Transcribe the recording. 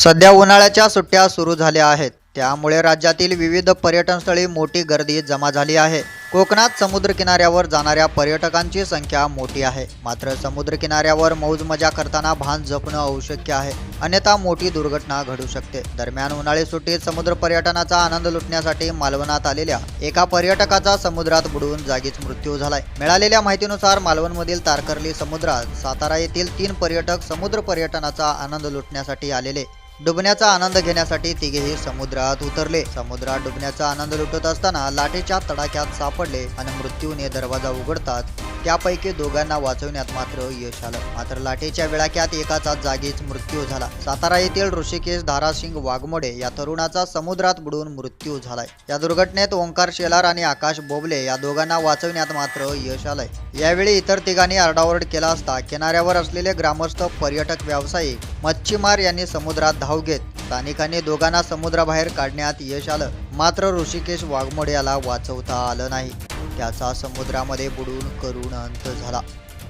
सध्या उन्हाळ्याच्या सुट्ट्या सुरू झाल्या आहेत. त्यामुळे राज्यातील विविध पर्यटनस्थळी मोठी गर्दी जमा झाली आहे. कोकणात समुद्र किनाऱ्यावर जाणाऱ्या पर्यटकांची संख्या मोठी आहे. मात्र समुद्र किनाऱ्यावर मौज मजा करताना भान जपणं आवश्यक आहे. अन्यथा मोठी दुर्घटना घडू शकते. दरम्यान उन्हाळी सुट्टीत समुद्र पर्यटनाचा आनंद लुटण्यासाठी मालवणात आलेल्या एका पर्यटकाचा समुद्रात बुडवून जागीच मृत्यू झालाय. मिळालेल्या माहितीनुसार मालवणमधील तारकर्ली समुद्रात सातारा येथील तीन पर्यटक समुद्र पर्यटनाचा आनंद लुटण्यासाठी आलेले डुबण्याचा आनंद घेण्यासाठी तिघेही समुद्रात उतरले. समुद्रात डुबण्याचा आनंद लुटत असताना लाटेच्या तडाख्यात सापडले आणि मृत्यूने दरवाजा उघडतात. त्यापैकी दोघांना वाचवण्यात मात्र यश आलं. मात्र लाटेच्या विळाक्यात एकाचा जागीच मृत्यू झाला. सातारा येथील ऋषिकेश धारासिंग वाघमोडे या तरुणाचा समुद्रात बुडून मृत्यू झालाय. या दुर्घटनेत ओंकार शेलार आणि आकाश बोबले या दोघांना वाचवण्यात मात्र यश आलंय. यावेळी इतर तिघांनी आरडाओरड केला असता किनाऱ्यावर असलेले ग्रामस्थ पर्यटक व्यावसायिक मच्छीमार यांनी समुद्रात धाव घेत स्थानिकांनी दोघांना समुद्राबाहेर काढण्यात यश आलं. मात्र ऋषिकेश वाघमोड याला वाचवता आलं नाही. त्याचा समुद्रामध्ये बुडून करून अंत झाला.